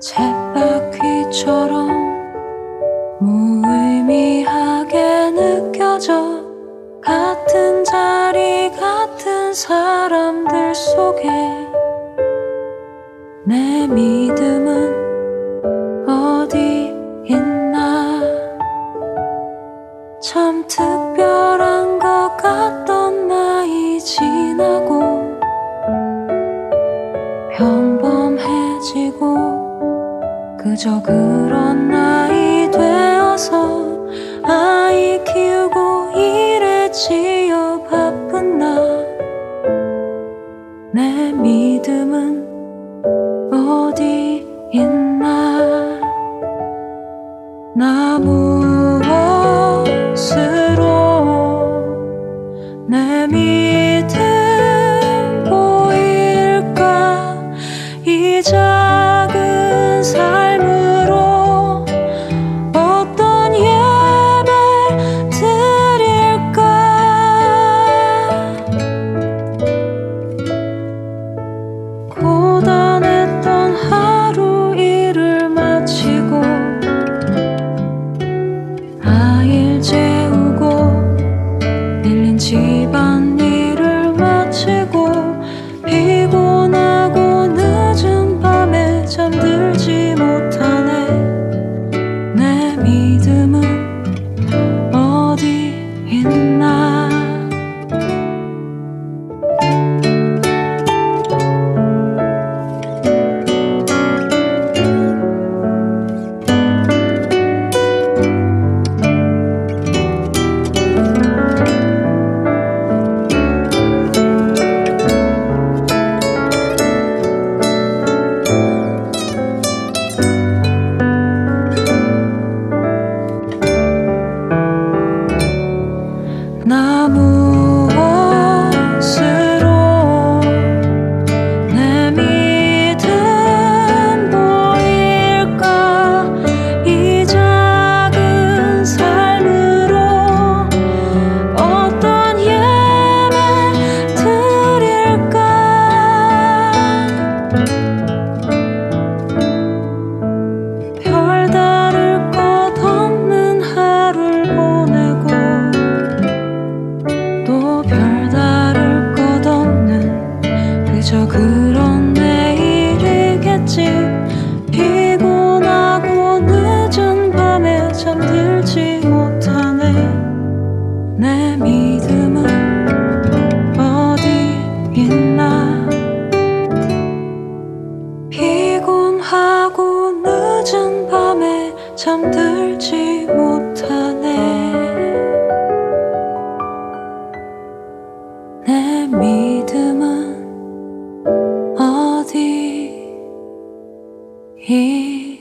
쳇바퀴처럼 무의미하게 느껴져 같은 자리 같은 사람들 속에 내 믿음은 어디 있나? 참 특별한 것 같던 나이 지나고 평범해지고 그저 그런 나이 되어서 아이 키우고 일에 지어 바쁜 나 내 믿음은 어디 있나? 나 무엇으 陪伴 있나? 피곤하고 늦은 밤에 잠들지 못하네. 내 믿음은 어디 있나